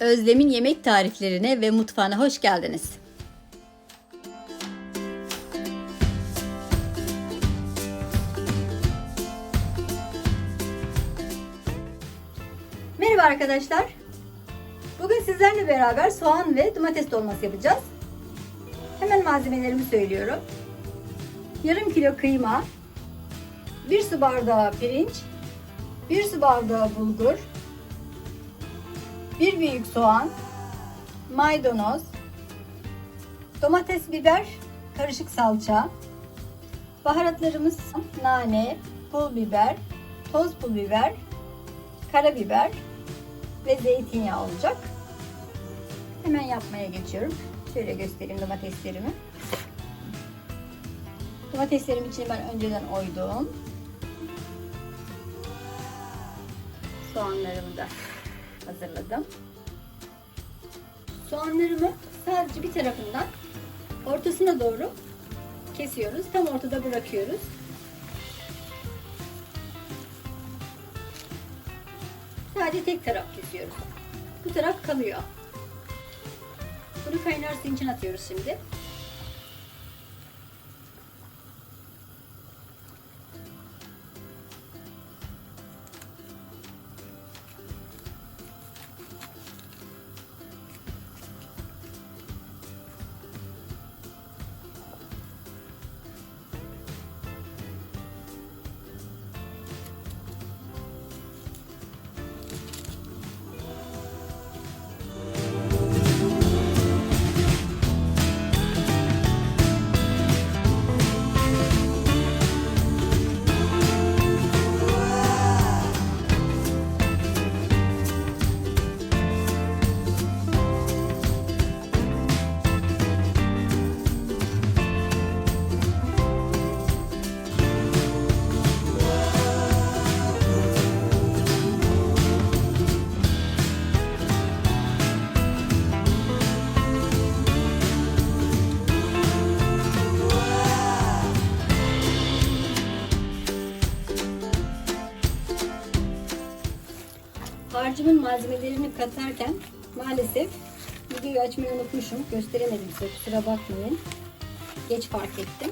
Özlem'in yemek tariflerine ve mutfağına hoş geldiniz. Merhaba arkadaşlar. Bugün sizlerle beraber soğan ve domates dolması yapacağız. Hemen malzemelerimi söylüyorum. Yarım kilo kıyma, 1 su bardağı pirinç, 1 su bardağı bulgur, 1 büyük soğan, maydanoz, domates, biber, karışık salça, baharatlarımız nane, pul biber, toz pul biber, karabiber ve zeytinyağı olacak. Hemen yapmaya geçiyorum. Şöyle göstereyim domateslerimi. Domateslerim için ben önceden oydum. Soğanlarımı da hazırladım. Soğanlarımı sadece bir tarafından ortasına doğru kesiyoruz. Tam ortada bırakıyoruz. Sadece tek taraf kesiyoruz. Bu taraf kalıyor. Bunu kaynar için atıyoruz şimdi. Harcımın malzemelerini katarken maalesef videoyu açmayı unutmuşum. Gösteremedim size kusura bakmayın. Geç fark ettim.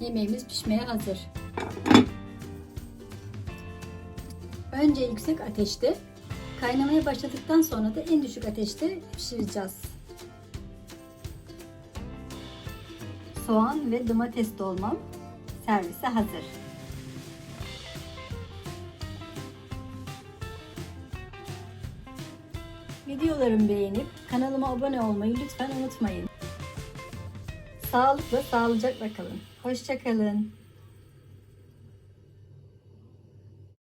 Yemeğimiz pişmeye hazır. Önce yüksek ateşte Kaynamaya başladıktan sonra da en düşük ateşte pişireceğiz. Soğan ve domates dolmam servise hazır. Videolarımı beğenip kanalıma abone olmayı lütfen unutmayın. Sağlıkla, sağlıcakla kalın. Hoşçakalın.